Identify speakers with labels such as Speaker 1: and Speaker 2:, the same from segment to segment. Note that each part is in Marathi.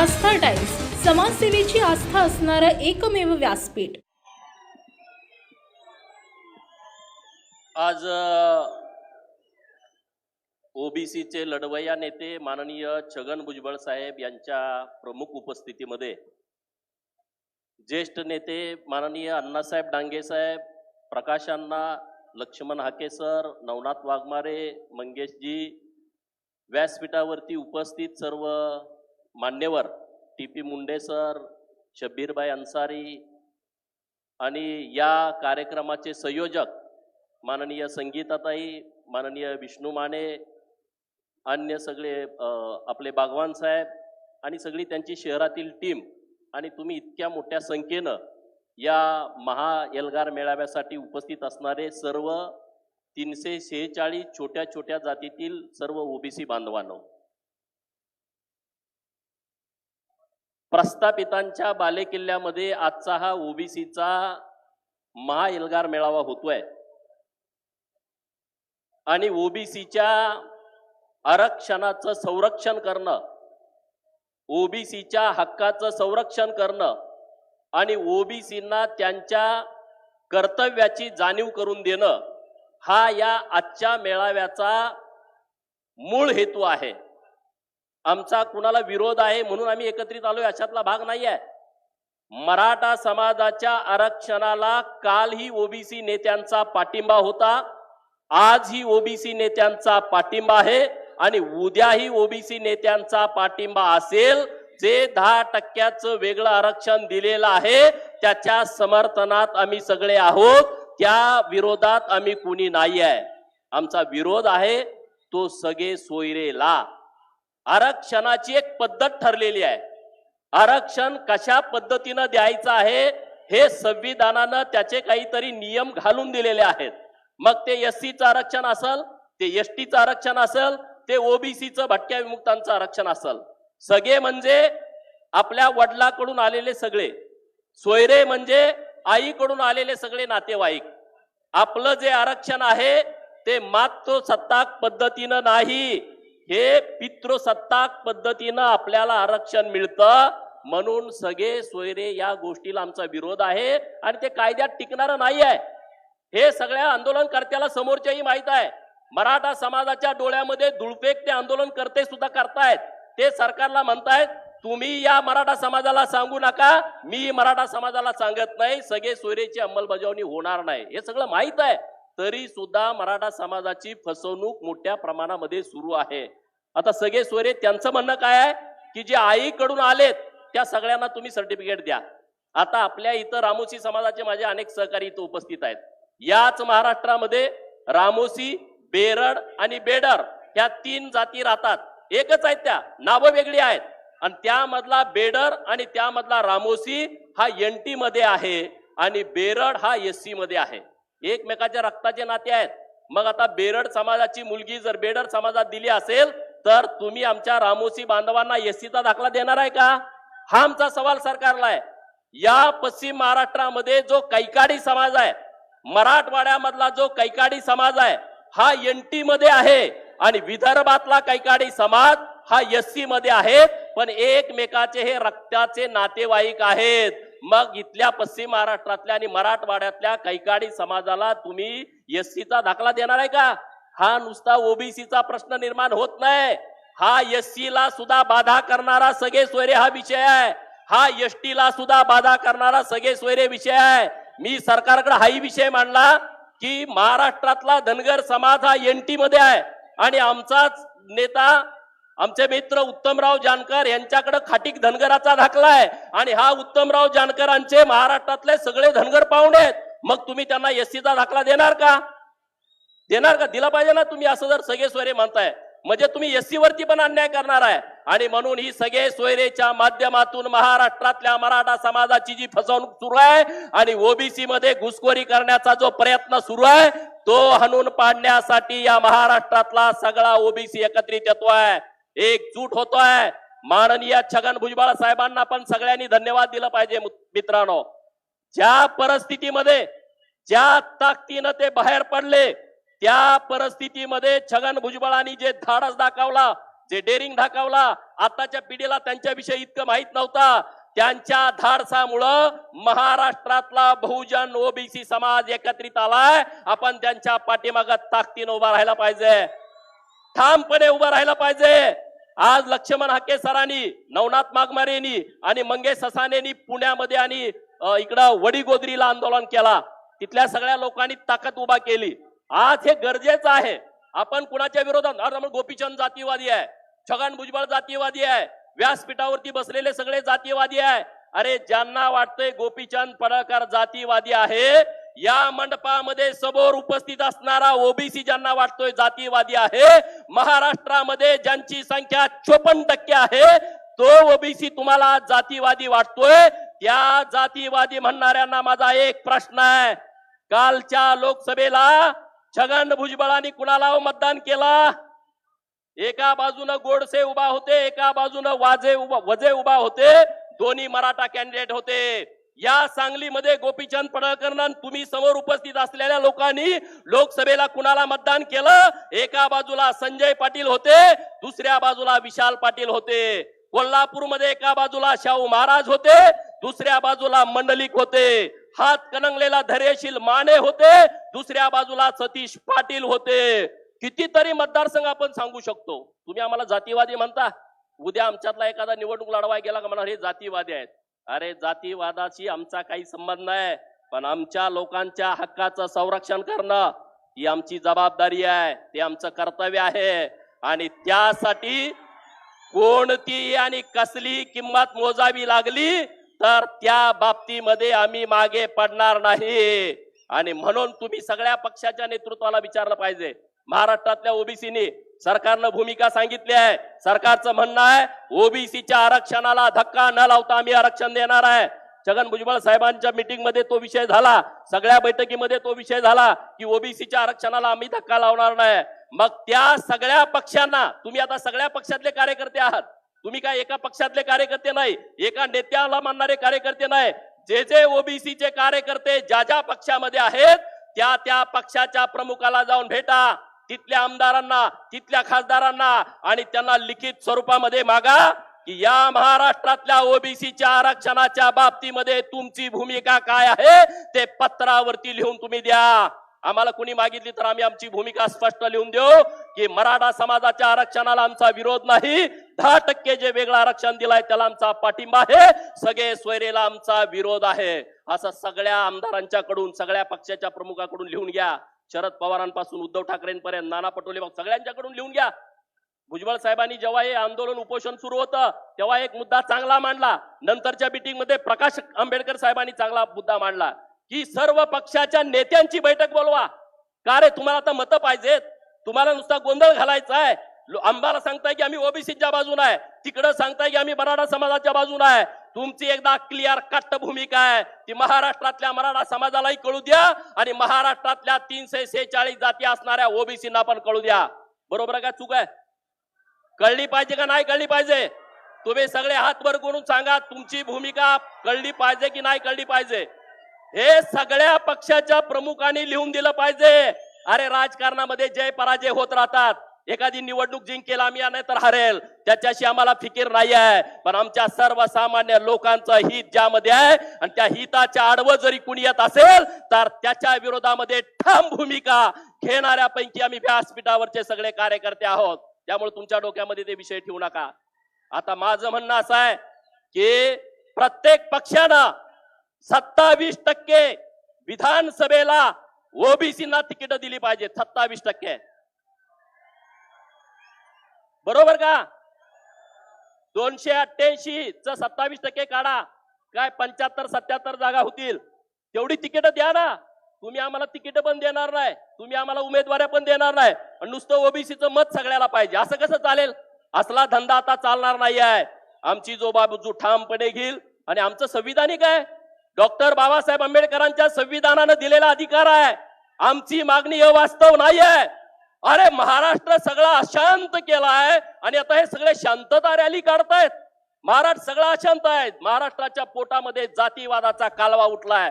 Speaker 1: आस्था टाइम्स समाजसेवेची आस्था असणारं एकमेव व्यासपीठ.
Speaker 2: आज ओबीसीचे लढवय्या नेते माननीय छगन भुजबळ साहेब यांच्या प्रमुख उपस्थितीमध्ये ज्येष्ठ नेते माननीय अण्णासाहेब डांगे साहेब प्रकाश अण्णा लक्ष्मण हाके सर नवनाथ वाघमारे मंगेशजी व्यासपीठावरती उपस्थित सर्व मान्यवर टी पी मुंडे सर शब्बीरबाई अन्सारी आणि या कार्यक्रमाचे संयोजक माननीय संगीताताई माननीय विष्णू माने अन्य सगळे आपले बागवान साहेब आणि सगळी त्यांची शहरातील टीम आणि तुम्ही इतक्या मोठ्या संख्येनं या महा एल्गार मेळाव्यासाठी उपस्थित असणारे सर्व तीनशे शेहेचाळीस छोट्या छोट्या जातीतील सर्व ओबीसी बांधवांनो प्रस्थापितांच्या बालेकिल्ल्यामध्ये आजचा हा ओबीसीचा महाएल्गार मेळावा होतोय. आणि ओबीसीच्या आरक्षणाचं संरक्षण करणं ओबीसीच्या हक्काचं संरक्षण करणं आणि ओबीसींना त्यांच्या कर्तव्याची जाणीव करून देणं हा या आजच्या मेळाव्याचा मूळ हेतू आहे. आमचा कुणाला विरोध आहे म्हणून आम्ही एकत्रित आलोय अशातला भाग नाही आहे मराठा समाजाच्या आरक्षणाला कालही ओबीसी नेत्यांचा पाठिंबा होता आजही ओबीसी नेत्यांचा पाठिंबा आहे आणि उद्याही ओबीसी नेत्यांचा पाठिंबा असेल जे दहा टक्क्याचं वेगळं आरक्षण दिलेलं आहे त्याच्या समर्थनात आम्ही सगळे आहोत त्या विरोधात आम्ही कुणी नाही आहे आमचा विरोध आहे तो सगळे सोयरेला. आरक्षणाची एक पद्धत ठरलेली आहे. आरक्षण कशा पद्धतीनं द्यायचं आहे हे संविधानानं त्याचे काहीतरी नियम घालून दिलेले आहेत. मग ते एस सीचं आरक्षण असल ते एस टीचं आरक्षण असल ते ओबीसीचं भटक्या विमुक्तांचं आरक्षण असल. सगळे म्हणजे आपल्या वडिलाकडून आलेले सगळे. सोयरे म्हणजे आईकडून आलेले सगळे नातेवाईक. आपलं जे आरक्षण आहे ते मातृसत्ताक पद्धतीनं नाही. हे पितृसत्ताक पद्धतीनं आपल्याला आरक्षण मिळतं. म्हणून सगळे सोयरे या गोष्टीला आमचा विरोध आहे आणि ते कायद्यात टिकणार नाही आहे हे सगळ्या आंदोलनकर्त्याला समोरच्याही माहीत आहे. मराठा समाजाच्या डोळ्यामध्ये धुळफेक ते आंदोलनकर्ते सुद्धा करतायत. ते सरकारला म्हणतायत तुम्ही या मराठा समाजाला सांगू नका. मी मराठा समाजाला सांगत नाही. सगळे सोयरेची अंमलबजावणी होणार नाही. हे सगळं माहीत आहे. तरी सुद्धा मराठा समाजाची फसवणूक मोठ्या प्रमाणामध्ये सुरू आहे. आता सगळे सोयरे त्यांचं म्हणणं काय आहे? की जे आईकडून आलेत त्या सगळ्यांना तुम्ही सर्टिफिकेट द्या. आता आपल्या इथं रामोसी समाजाचे माझे अनेक सहकारी इथं उपस्थित आहेत. याच महाराष्ट्रामध्ये रामोसी बेरड आणि बेडर ह्या तीन जाती राहतात. एकच आहेत त्या नावं वेगळी आहेत. आणि त्यामधला बेडर आणि त्यामधला रामोसी हा एन टी मध्ये आहे आणि बेरड हा एस सी मध्ये आहे. एकमेकाच्या रक्ताचे नाते आहेत. मग आता बेरड समाजाची मुलगी जर बेडर समाजात दिली असेल तर तुम्ही आमच्या रामोसी बांधवांना एसीचा दाखला देणार आहे का? हा आमचा सवाल सरकारला आहे. या पश्चिम महाराष्ट्रामध्ये जो कैकाडी समाज आहे मराठवाड्यामधला जो कैकाडी समाज आहे हा एनटी मध्ये आहे आणि विदर्भातला कैकाडी समाज हा एससी मध्ये आहे. पण एकमेकाचे हे रक्ताचे नातेवाईक आहेत. मग इथल्या पश्चिम महाराष्ट्रातल्या आणि मराठवाड्यातल्या कैकाडी समाजाला तुम्ही एससीचा दाखला देणार आहे का? हा नुसता ओबीसीचा प्रश्न निर्माण होत नाही. हा एस ला सुद्धा बाधा करणारा सगळे सोयरे हा विषय आहे. हा एस ला सुद्धा बाधा करणारा सगळे सोयरे विषय आहे. मी सरकारकडे हाही विषय मांडला की महाराष्ट्रातला धनगर समाज हा एनटी मध्ये आहे. आणि आमचाच नेता आमचे मित्र उत्तमराव जानकर यांच्याकडे खाटीक धनगराचा दाखला आहे. आणि हा उत्तमराव जानकरांचे महाराष्ट्रातले सगळे धनगर पाहुणे आहेत. मग तुम्ही त्यांना एससीचा दाखला देणार का? देणार का? दिला पाहिजे ना तुम्ही असं जर सगळे सोयरे म्हणताय. म्हणजे तुम्ही एससी वरती पण अन्याय करणार आहे. आणि म्हणून ही सगळे सोयरेच्या माध्यमातून महाराष्ट्रातल्या मराठा समाजाची जी फसवणूक सुरू आहे आणि ओबीसी मध्ये घुसखोरी करण्याचा जो प्रयत्न सुरू आहे तो हणून पाडण्यासाठी या महाराष्ट्रातला सगळा ओबीसी एकत्रित येतोय. एकजूट होतोय. माननीय छगन भुजबळ साहेबांना पण सगळ्यांनी धन्यवाद दिलं पाहिजे मित्रांनो. ज्या परिस्थितीमध्ये ज्या ताकदीनं ते बाहेर पडले त्या परिस्थितीमध्ये छगन भुजबळांनी जे धाडस दाखवला जे डेअरिंग दाखवला आताच्या पिढीला त्यांच्याविषयी इतकं माहीत नव्हता. त्यांच्या धाडसामुळं महाराष्ट्रातला बहुजन ओबीसी समाज एकत्रित आलाय. आपण त्यांच्या पाठीमागत ताकदीनं उभा राहायला पाहिजे. ठामपणे उभं राहायला पाहिजे. आज लक्ष्मण हाके सरांनी नवनाथ माघमारेनी आणि मंगेश ससानेनी पुण्यामध्ये आणि इकडं वडीगोदरीला आंदोलन केला. तिथल्या सगळ्या लोकांनी ताकद उभा केली. आज हे गरजेचं आहे. आपण कुणाच्या विरोधात गोपीचंद जातीवादी आहे. छगन भुजबळ जातीवादी आहे. व्यासपीठावरती बसलेले सगळे जातीवादी आहे. अरे ज्यांना वाटतंय गोपीचंद पडळकर जातीवादी आहे या मंडपामध्ये समोर उपस्थित असणारा ओबीसी ज्यांना वाटतोय जातीवादी आहे महाराष्ट्रामध्ये ज्यांची संख्या चोपन्न टक्के आहे तो ओबीसी तुम्हाला जातीवादी वाटतोय. त्या जातीवादी म्हणणाऱ्यांना माझा एक प्रश्न आहे. कालच्या लोकसभेला छगन भुजबळांनी कुणाला मतदान केला? एका बाजूनं गोडसे उभा होते एका बाजूनं वाजे उभा वजे उभा होते दोन्ही मराठा कॅन्डिडेट होते. या सांगलीमध्ये गोपीचंद पडळकर तुम्ही समोर उपस्थित असलेल्या लोकांनी लोकसभेला कुणाला मतदान केलं? एका बाजूला संजय पाटील होते दुसऱ्या बाजूला विशाल पाटील होते. कोल्हापूरमध्ये एका बाजूला शाहू महाराज होते दुसऱ्या बाजूला मंडलिक होते. हात कणंगलेला धैर्यशील माने होते दुसऱ्या बाजूला सतीश पाटील होते. कितीतरी मतदारसंघ आपण सांगू शकतो. तुम्ही आम्हाला जातीवादी म्हणता. उद्या आमच्यातला एखादा निवडणूक लढवाय गेला का म्हणा हे जातीवादी आहेत. अरे जातीवादाशी आमचा काही संबंध नाही पण आमच्या लोकांच्या हक्काचं संरक्षण करणं ही आमची जबाबदारी आहे ते आमचं कर्तव्य आहे. आणि त्यासाठी कोणती आणि कसली किंमत मोजावी लागली तर त्या बाबतीमध्ये आम्ही मागे पडणार नाही. आणि म्हणून तुम्ही सगळ्या पक्षाच्या नेतृत्वाला विचारलं पाहिजे. महाराष्ट्रातल्या ओबीसीनी सरकारनं भूमिका सांगितली आहे. सरकारचं म्हणणं आहे ओबीसीच्या आरक्षणाला धक्का न लावता आम्ही आरक्षण देणार आहे. छगन भुजबळ साहेबांच्या मीटिंगमध्ये तो विषय झाला. सगळ्या बैठकीमध्ये तो विषय झाला की ओबीसीच्या आरक्षणाला आम्ही धक्का लावणार नाही. मग त्या सगळ्या पक्षांना तुम्ही आता सगळ्या पक्षातले कार्यकर्ते आहात. तुम्ही काय एका पक्षातले कार्यकर्ते नाही एका नेत्याला मानणारे कार्यकर्ते नाही. जे जे ओबीसीचे कार्यकर्ते ज्या ज्या पक्षामध्ये आहेत त्या त्या पक्षाच्या प्रमुखाला जाऊन भेटा. तिथल्या आमदारांना तिथल्या खासदारांना आणि त्यांना लिखित स्वरूपामध्ये मागा की या महाराष्ट्रातल्या ओबीसीच्या आरक्षणाच्या बाबतीमध्ये तुमची भूमिका काय आहे ते पत्रावरती लिहून तुम्ही द्या. आम्हाला कुणी मागितली तर आम्ही आमची भूमिका स्पष्ट लिहून देऊ की मराठा समाजाच्या आरक्षणाला आमचा विरोध नाही. दहा टक्के जे वेगळं आरक्षण दिलाय त्याला आमचा पाठिंबा आहे. सगळे सोयरेला आमचा विरोध आहे. असं सगळ्या आमदारांच्याकडून सगळ्या पक्षाच्या प्रमुखाकडून लिहून घ्या. शरद पवारांपासून उद्धव ठाकरेंपर्यंत नाना पटोले सगळ्यांच्याकडून लिहून घ्या. भुजबळ साहेबांनी जेव्हा हे आंदोलन उपोषण सुरू होतं तेव्हा एक मुद्दा चांगला मांडला. नंतरच्या मीटिंगमध्ये प्रकाश आंबेडकर साहेबांनी चांगला मुद्दा मांडला. की सर्व पक्षाच्या नेत्यांची बैठक बोलवा. का रे तुम्हाला आता मतं पाहिजेत? तुम्हाला नुसता गोंधळ घालायचा आहे. लो- आम्हाला सांगताय की आम्ही ओबीसीच्या बाजून आहे. तिकडं सांगताय की आम्ही मराठा समाजाच्या बाजून आहे. तुमची एकदा क्लिअर कट्ट भूमिका आहे. ती महाराष्ट्रातल्या मराठा समाजालाही कळू द्या आणि महाराष्ट्रातल्या तीनशे सेहेचाळीस जाती असणाऱ्या ओबीसीना पण कळू द्या. बरोबर का चूक आहे? कळली पाहिजे का नाही कळली पाहिजे? तुम्ही सगळे हात वर करून सांगा तुमची भूमिका कळली पाहिजे की नाही कळली पाहिजे? हे सगळ्या पक्षाच्या प्रमुखांनी लिहून दिलं पाहिजे. अरे राजकारणामध्ये जय पराजय होत राहतात. एखादी निवडणूक जिंकेल आम्ही नाही तर हरेल. त्याच्याशी आम्हाला फिकीर नाही आहे. पण आमच्या सर्वसामान्य लोकांचं हित ज्यामध्ये आहे आणि त्या हिताच्या आडवं जरी कुणी येत असेल तर त्याच्या विरोधामध्ये ठाम भूमिका घेणाऱ्यापैकी आम्ही व्यासपीठावरचे सगळे कार्यकर्ते आहोत. त्यामुळे तुमच्या डोक्यामध्ये ते विषय ठेवू नका. आता माझं म्हणणं असं आहे की प्रत्येक पक्षानं सत्तावीस टक्के विधानसभेला ओबीसीना तिकीट दिली पाहिजे सत्तावीस टक्के. बरोबर का? दोनशे अठ्ठ्याऐंशी च सत्तावीस टक्के काढा. काय पंच्याहत्तर सत्याहत्तर जागा होतील. तेवढी तिकीट द्या ना. तुम्ही आम्हाला तिकीट पण देणार नाही. तुम्ही आम्हाला उमेदवाऱ्या पण देणार नाही. आणि नुसतं ओबीसीचं मत सगळ्याला पाहिजे. असं कसं चालेल? असला धंदा आता चालणार नाही आहे आमची जो बाजू ठामपणे घेईल. आणि आमचं संविधानिक आहे. डॉक्टर बाबासाहेब आंबेडकरांच्या संविधानानं दिलेला अधिकार आहे. आमची मागणी अवास्तव नाही आहे अरे महाराष्ट्र सगळा अशांत केलाय आणि आता हे सगळे शांतता रॅली काढतायत. महाराष्ट्र सगळा अशांत आहे. महाराष्ट्राच्या पोटामध्ये जातीवादाचा कालवा उठलाय.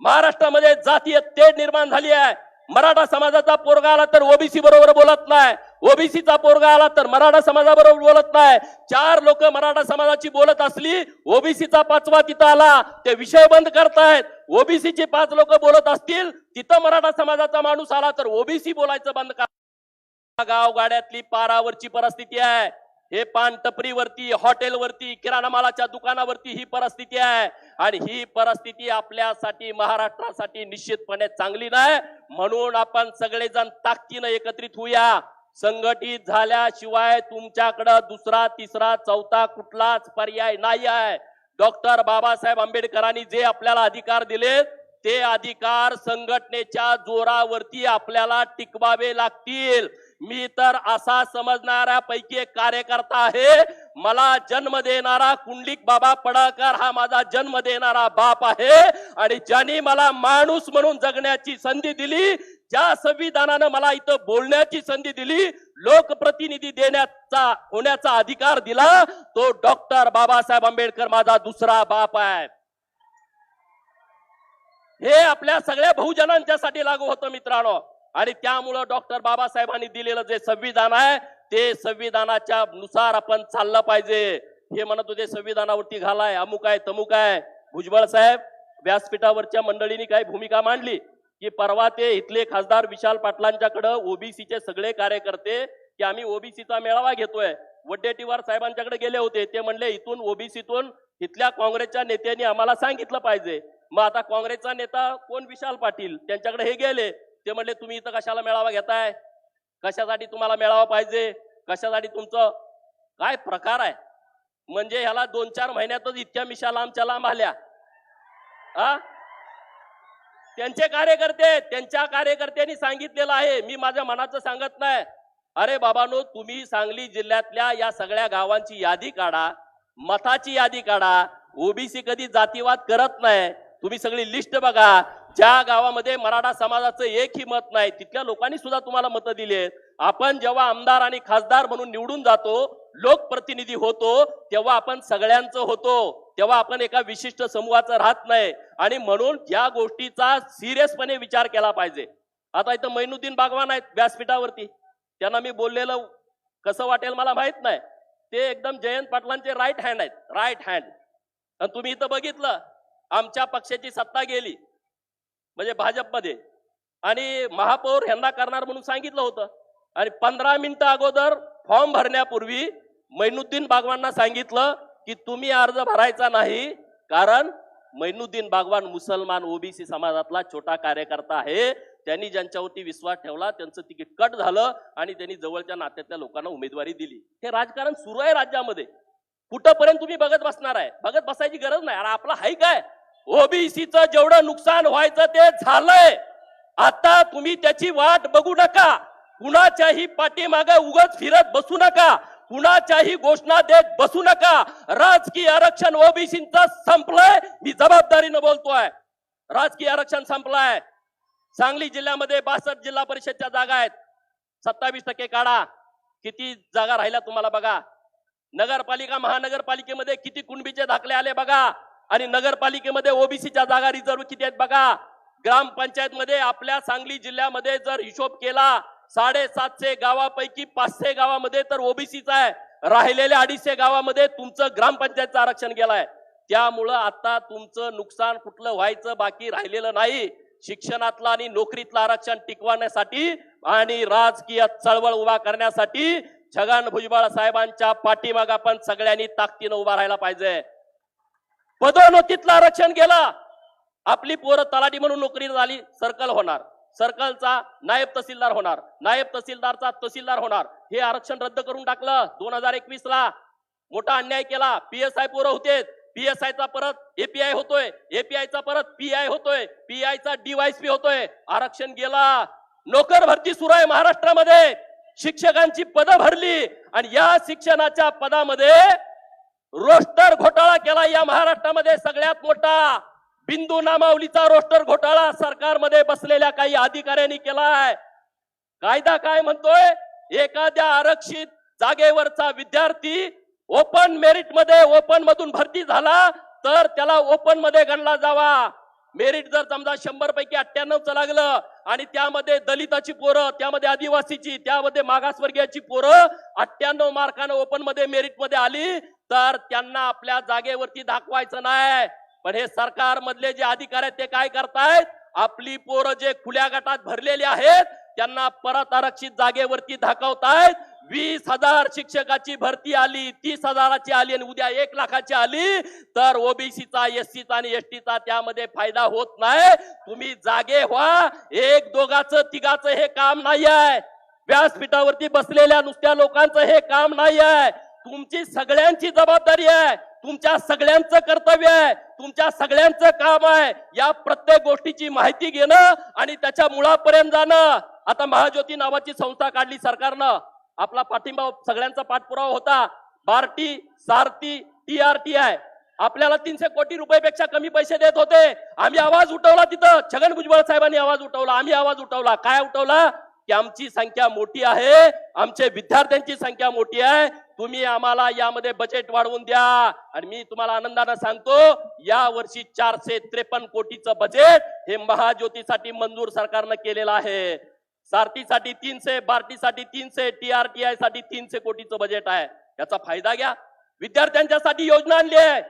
Speaker 2: महाराष्ट्रामध्ये जातीय तेढ निर्माण झाली आहे. मराठा समाजाचा पोरगा आला तर ओबीसी बरोबर बोलत नाही. ओबीसीचा पोरगा आला तर मराठा समाजाबरोबर बोलत नाही. चार लोक मराठा समाजाची बोलत असली ओबीसीचा पाचवा तिथं आला ते विषय बंद करतायत. ओबीसीचे पाच लोक बोलत असतील तिथं मराठा समाजाचा माणूस आला तर ओबीसी बोलायचं बंद करा. गाव गाड्यातली पारावरची परिस्थिती आहे. हे पान टपरीवरती हॉटेलवरती किराणा मालाच्या दुकानावरती ही परिस्थिती आहे. आणि ही परिस्थिती आपल्यासाठी महाराष्ट्रासाठी निश्चितपणे चांगली नाही. म्हणून आपण सगळेजण ताकदीनं एकत्रित होऊया. संघटित झाल्याशिवाय तुमच्याकडं दुसरा तिसरा चौथा कुठलाच पर्याय नाही आहे. डॉक्टर बाबासाहेब आंबेडकरांनी जे आपल्याला अधिकार दिले ते अधिकार संघटनेच्या जोरावरती आपल्याला टिकवावे लागतील. मी तर असा समजणाऱ्या पैकी एक कार्यकर्ता आहे. मला जन्म देणारा कुंडलिक बाबा पडळकर हा माझा जन्म देणारा बाप आहे. आणि ज्यांनी मला माणूस म्हणून जगण्याची संधी दिली ज्या संविधानानं मला इथं बोलण्याची संधी दिली लोकप्रतिनिधी देण्याचा होण्याचा अधिकार दिला तो डॉक्टर बाबासाहेब आंबेडकर माझा दुसरा बाप आहे. हे आपल्या सगळ्या बहुजनांच्यासाठी लागू होतं मित्रांनो. आणि त्यामुळं डॉक्टर बाबासाहेबांनी दिलेलं जे संविधान आहे ते संविधानाच्या नुसार आपण चाललं पाहिजे. हे म्हणत होते संविधानावरती घालाय अमुक आहे तमुक आहे. भुजबळ साहेब व्यासपीठावरच्या मंडळींनी काही भूमिका मांडली की परवा ते इथले खासदार विशाल पाटलांच्याकडे ओबीसीचे सगळे कार्यकर्ते की आम्ही ओबीसीचा मेळावा घेतोय. वड्डेटीवार साहेबांच्याकडे गेले होते ते म्हणले इथून ओबीसीतून इथल्या काँग्रेसच्या नेत्यांनी आम्हाला सांगितलं पाहिजे. मग आता काँग्रेसचा नेता कोण? विशाल पाटील. त्यांच्याकडे हे गेले. ते म्हणले तुम्ही इथं कशाला मेळावा घेताय? कशासाठी तुम्हाला मेळावा पाहिजे? कशासाठी तुमचं? काय प्रकार आहे? म्हणजे ह्याला दोन चार महिन्यातच इतक्या मिशा लांबच्या लांब आल्या. हा त्यांचे कार्यकर्ते त्यांच्या कार्यकर्त्यांनी सांगितलेलं आहे. मी माझ्या मनाचं सांगत नाही. अरे बाबानो तुम्ही सांगली जिल्ह्यातल्या या सगळ्या गावांची यादी काढा मताची यादी काढा. ओबीसी कधी जातीवाद करत नाही. तुम्ही सगळी लिस्ट बघा. ज्या गावामध्ये मराठा समाजाचं एकही मत नाही तिथल्या लोकांनी सुद्धा तुम्हाला मतं दिली आहेत. आपण जेव्हा आमदार आणि खासदार म्हणून निवडून जातो लोकप्रतिनिधी होतो तेव्हा आपण सगळ्यांचं होतो. तेव्हा आपण एका विशिष्ट समूहाचं राहत नाही. आणि म्हणून या गोष्टीचा सिरियसपणे विचार केला पाहिजे. आता इथं मैनुद्दीन बागवान आहेत व्यासपीठावरती. त्यांना मी बोललेलं कसं वाटेल मला माहीत नाही. ते एकदम जयंत पाटलांचे राईट हँड आहेत. राईट हँड आणि तुम्ही इथं बघितलं आमच्या पक्षाची सत्ता गेली. म्हणजे भाजपमध्ये. आणि महापौर ह्यांना करणार म्हणून सांगितलं होतं. आणि पंधरा मिनिटं अगोदर फॉर्म भरण्यापूर्वी मैनुद्दीन बागवांना सांगितलं की तुम्ही अर्ज भरायचा नाही कारण मैनुद्दीन बागवान मुसलमान ओबीसी समाजातला छोटा कार्यकर्ता आहे. त्यांनी ज्यांच्यावरती विश्वास ठेवला त्यांचं तिकीट कट झालं आणि त्यांनी जवळच्या नात्यातल्या लोकांना उमेदवारी दिली. हे राजकारण सुरू आहे राज्यामध्ये. कुठंपर्यंत तुम्ही बघत बसणार आहे? बघत बसायची गरज नाही. अरे आपला हाय काय? ओबीसीचं जेवढं नुकसान व्हायचं ते झालंय. आता तुम्ही त्याची वाट बघू नका. कुणाच्याही पाठीमागे उगच फिरत बसू नका. कुणाच्याही घोषणा देत बसू नका. राजकीय आरक्षण ओबीसीचं संपलंय. मी जबाबदारीनं बोलतोय. राजकीय आरक्षण संपलंय. सांगली जिल्ह्यामध्ये बासष्ट जिल्हा परिषदच्या जागा आहेत. सत्तावीस टक्के काढा. किती जागा राहिल्या तुम्हाला बघा. नगरपालिका महानगरपालिकेमध्ये किती कुणबीचे दाखले आले बघा. आणि नगरपालिकेमध्ये ओबीसीच्या जागा रिझर्व किती आहेत बघा. ग्रामपंचायत मध्ये आपल्या सांगली जिल्ह्यामध्ये जर हिशोब केला साडेसातशे गावापैकी पाचशे गावामध्ये तर ओबीसीचा आहे. राहिलेल्या अडीचशे गावामध्ये तुमचं ग्रामपंचायतचं आरक्षण गेलाय. त्यामुळं आता तुमचं नुकसान कुठलं व्हायचं बाकी राहिलेलं नाही. शिक्षणातलं आणि नोकरीतलं आरक्षण टिकवण्यासाठी आणि राजकीय चळवळ उभा करण्यासाठी छगन भुजबळ साहेबांच्या पाठीमाग आपण सगळ्यांनी ताकदीनं उभा राहायला पाहिजे. पदोन्नतीतलं आरक्षण गेलं. आपली पोरं तलाठी म्हणून नोकरी झाली सर्कल होणार. सर्कलचा नायब तहसीलदार होणार. नायब तहसीलदारचा तहसीलदार होणार. हे आरक्षण रद्द करून टाकलं दोन हजार एकवीस ला मोठा अन्याय केला. पीएसआय पोरं होते. पीएसआय चा परत एपीआय होतोय. एपीआय चा परत पीआय होतोय. पीआय चा डीवायसपी होतोय. आरक्षण गेला. नोकर भरती सुरू आहे महाराष्ट्रामध्ये. शिक्षकांची पदं भरली. आणि या शिक्षणाच्या पदामध्ये रोस्टर घोटाळा केला या महाराष्ट्रामध्ये सगळ्यात मोठा बिंदू नामावलीचा रोस्टर घोटाळा सरकारमध्ये बसलेल्या काही अधिकाऱ्यांनी केलाय. कायदा काय म्हणतोय? एखाद्या आरक्षित जागेवरचा विद्यार्थी ओपन मेरिटमध्ये ओपन मधून भरती झाला तर त्याला ओपनमध्ये गणला जावा. मेरिट जर समजा शंभर पैकी अठ्ठ्याण्णवचं लागलं आणि त्यामध्ये दलिताची पोरं त्यामध्ये आदिवासीची त्यामध्ये मागासवर्गीयाची पोरं अठ्ठ्याण्णव मार्कानं ओपनमध्ये मेरिटमध्ये आली तर त्यांना आपल्या जागेवरती दाखवायचं नाही. पण हे सरकार मधले जे अधिकारी आहेत ते काय करतायत? आपली पोरं जे खुल्या गटात भरलेले आहेत त्यांना परत आरक्षित जागेवरती दाखवतायत. वीस हजार शिक्षकाची भरती आली तीस हजाराची आली आणि उद्या एक लाखाची आली तर ओबीसीचा एससीचा आणि एसटीचा त्यामध्ये फायदा होत नाही. तुम्ही जागे व्हा. एक दोघाचं तिघाचं हे काम नाही आहे व्यासपीठावरती बसलेल्या नुसत्या लोकांचं हे काम नाही आहे तुमची सगळ्यांची जबाबदारी आहे. तुमच्या सगळ्यांचं कर्तव्य आहे. तुमच्या सगळ्यांचं काम आहे. या प्रत्येक गोष्टीची माहिती घेणं आणि त्याच्या मुळापर्यंत जाणं. आता महाज्योती नावाची संस्था काढली सरकारनं. आपला पाठिंबा सगळ्यांचा पाठपुरावा होता. बार्टी सारथी टी आय आपल्याला तीनशे कोटी रुपयापेक्षा कमी पैसे देत होते. आम्ही आवाज उठवला तिथं. छगन भुजबळ साहेबांनी आवाज उठवला. आम्ही आवाज उठवला. काय उठवला? की आमची संख्या मोठी आहे. आमचे विद्यार्थ्यांची संख्या मोठी आहे. तुम्ही आम्हाला यामध्ये बजेट वाढवून द्या. आणि मी तुम्हाला आनंदानं सांगतो या वर्षी चारशे त्रेपन्न कोटीचं बजेट हे महाज्योतीसाठी मंजूर सरकारनं केलेलं आहे. सारथीसाठी तीनशे बार्टीसाठी तीनशे टीआरटीआयसाठी तीनशे कोटीचं बजेट आहे. याचा फायदा घ्या. विद्यार्थ्यांच्यासाठी योजना आणली आहे.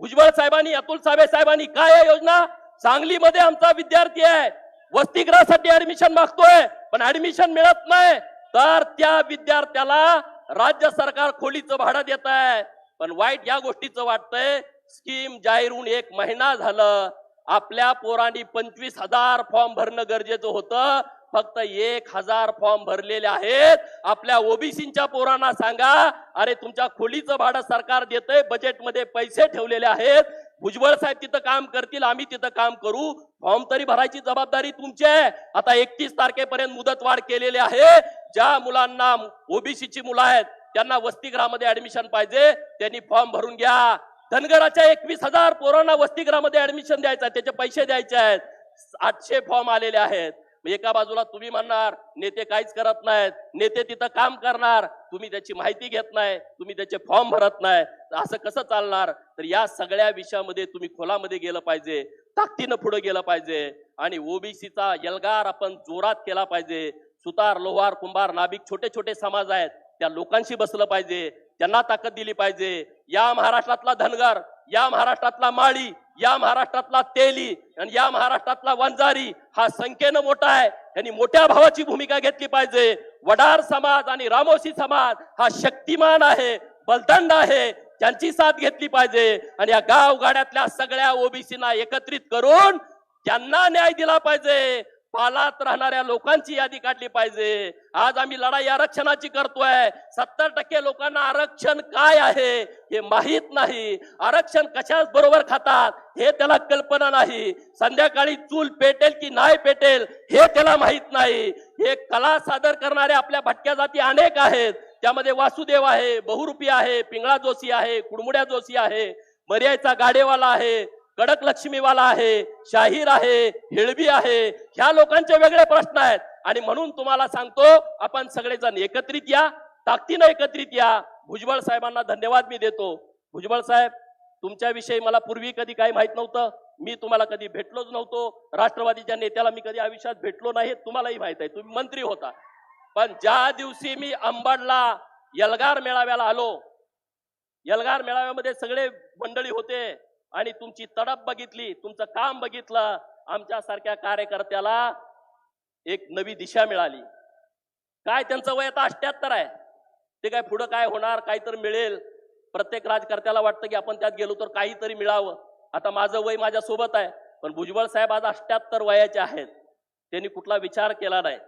Speaker 2: भुजबळ साहेबांनी अतुल साबे साहेबांनी काय आहे योजना? सांगलीमध्ये आमचा विद्यार्थी आहे. वसतिगृहासाठी ऍडमिशन मागतोय पण ऍडमिशन मिळत नाही. तर त्या विद्यार्थ्याला राज्य सरकार खोलीचं भाडं देत आहे. पण वाईट या गोष्टीचं वाटतंय स्कीम जाहीर होऊन एक महिना झालं. आपल्या पोरांनी पंचवीस हजार फॉर्म भरणं गरजेचं होतं. फक्त एक हजार फॉर्म भरलेले आहेत. आपल्या ओबीसीच्या पोरांना सांगा अरे तुमच्या खोलीचं भाडं सरकार देतंय बजेटमध्ये पैसे ठेवलेले आहेत. भुजबळ साहेब तिथं काम करतील आम्ही तिथं काम करू. फॉर्म तरी भरायची जबाबदारी तुमची आहे. आता एकतीस तारखेपर्यंत मुदत वाढ केलेली आहे. ज्या मुलांना ओबीसीची मुलं आहेत त्यांना वसतिगृहामध्ये ऍडमिशन पाहिजे. त्यांनी फॉर्म भरून घ्या. धनगराच्या एकवीस हजार पोरांना वसतिगृहामध्ये ऍडमिशन द्यायचं आहे. त्याचे पैसे द्यायचे आहेत. आठशे फॉर्म आलेले आहेत. म्हणजे एका बाजूला तुम्ही म्हणणार नेते काहीच करत नाहीत नेते तिथं काम करणार तुम्ही त्याची माहिती घेत नाही तुम्ही त्याचे फॉर्म भरत नाही असं कसं चालणार? तर या सगळ्या विषयामध्ये तुम्ही खोलामध्ये गेलं पाहिजे ताकदीनं पुढे गेलं पाहिजे आणि ओबीसीचा यलगार आपण जोरात केला पाहिजे. सुतार लोहार कुंभार नाभिक छोटे छोटे समाज आहेत त्या लोकांशी बसलं पाहिजे त्यांना ताकद दिली पाहिजे. या महाराष्ट्रातला धनगर या महाराष्ट्रातला माळी या महाराष्ट्रातला तेली आणि या महाराष्ट्रातला वंजारी हा संख्येनं मोठा आहे. यांनी मोठ्या भावाची भूमिका घेतली पाहिजे. वडार समाज आणि रामोशी समाज हा शक्तिमान आहे बलदंड आहे. त्यांची साथ घेतली पाहिजे. आणि या गाव गाड्यातल्या सगळ्या ओबीसीना एकत्रित करून त्यांना न्याय दिला पाहिजे. पालात राहणाऱ्या लोकांची यादी काढली पाहिजे. आज आम्ही लढाई आरक्षणाची करतोय. सत्तर टक्के लोकांना आरक्षण काय आहे हे माहीत नाही. आरक्षण कशाच बरोबर खातात हे त्याला कल्पना नाही. संध्याकाळी चूल पेटेल की नाही पेटेल हे त्याला माहीत नाही. हे कला सादर करणाऱ्या आपल्या भटक्या जाती अनेक आहेत. त्यामध्ये वासुदेव आहे बहुरूपी आहे पिंगळा जोशी आहे कुडमुड्या जोशी आहे मर्यायचा गाडेवाला आहे. कडक लक्ष्मीवाला आहे शाहीर आहे हेळबी आहे ह्या लोकांचे वेगळे प्रश्न आहेत. आणि म्हणून तुम्हाला सांगतो आपण सगळेजण एकत्रित या ताकदीनं एकत्रित या. भुजबळ साहेबांना धन्यवाद मी देतो. भुजबळ साहेब तुमच्याविषयी मला पूर्वी कधी काही माहीत नव्हतं मी तुम्हाला कधी भेटलोच नव्हतो. राष्ट्रवादीच्या नेत्याला मी कधी आयुष्यात भेटलो नाही तुम्हालाही माहीत आहे. तुम्ही मंत्री होता. पण ज्या दिवशी मी अंबाडला यलगार मेळाव्याला आलो यलगार मेळाव्यामध्ये सगळे मंडळी होते. आणि तुमची तडप बघितली तुमचं काम बघितलं आमच्या सारख्या कार्यकर्त्याला एक नवी दिशा मिळाली. काय त्यांचं वय आता अष्ट्याहत्तर आहे. ते काय पुढं काय होणार काहीतरी मिळेल. प्रत्येक राजकर्त्याला वाटतं की आपण त्यात गेलो तर काहीतरी मिळावं. आता माझं वय माझ्या सोबत आहे पण भुजबळ साहेब आज अष्ट्याहत्तर वयाचे आहेत. त्यांनी कुठला विचार केला नाही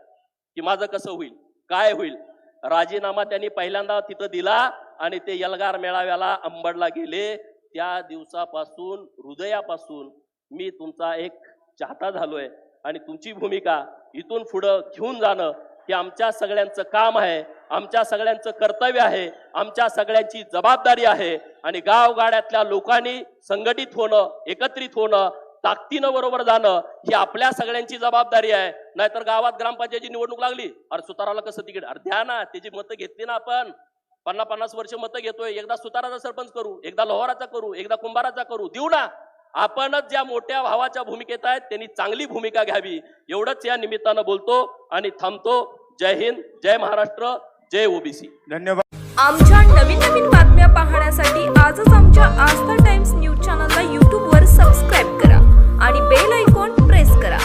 Speaker 2: की माझं कसं होईल काय होईल? राजीनामा त्यांनी पहिल्यांदा तिथं दिला आणि ते यलगार मेळाव्याला अंबडला गेले. त्या दिवसापासून हृदयापासून मी तुमचा एक चाहता झालोय आणि तुमची भूमिका इथून पुढं घेऊन जाणं हे आमच्या सगळ्यांचं काम आहे. आमच्या सगळ्यांचं कर्तव्य आहे. आमच्या सगळ्यांची जबाबदारी आहे. आणि गावगाड्यातल्या लोकांनी संघटित होणं एकत्रित होणं ताकदीनं बरोबर जाणं ही आपल्या सगळ्यांची जबाबदारी आहे. नाहीतर गावात ग्रामपंचायतची निवडणूक लागली. अरे सुताराला कसं तिकीट? अरे द्या ना त्याची मतं घेतली ना आपण. पन्नास पन्नास वर्ष मतं घेतोय. एकदा सुताराचा सरपंच करू एकदा लोहाराचा करू एकदा कुंभाराचा करू. देऊ ना. आपणच ज्या मोठ्या भावाच्या भूमिकेत आहेत त्यांनी चांगली भूमिका घ्यावी. एवढंच या निमित्तानं बोलतो आणि थांबतो. जय हिंद जय महाराष्ट्र जय ओबीसी.
Speaker 3: धन्यवाद.
Speaker 4: आमच्या नवीन नवीन बातम्या पाहण्यासाठी आजच आमच्या आस्था टाइम्स न्यूज चॅनलला यूट्यूबवर सबस्क्राईब करा आणि बेल आयकॉन प्रेस करा.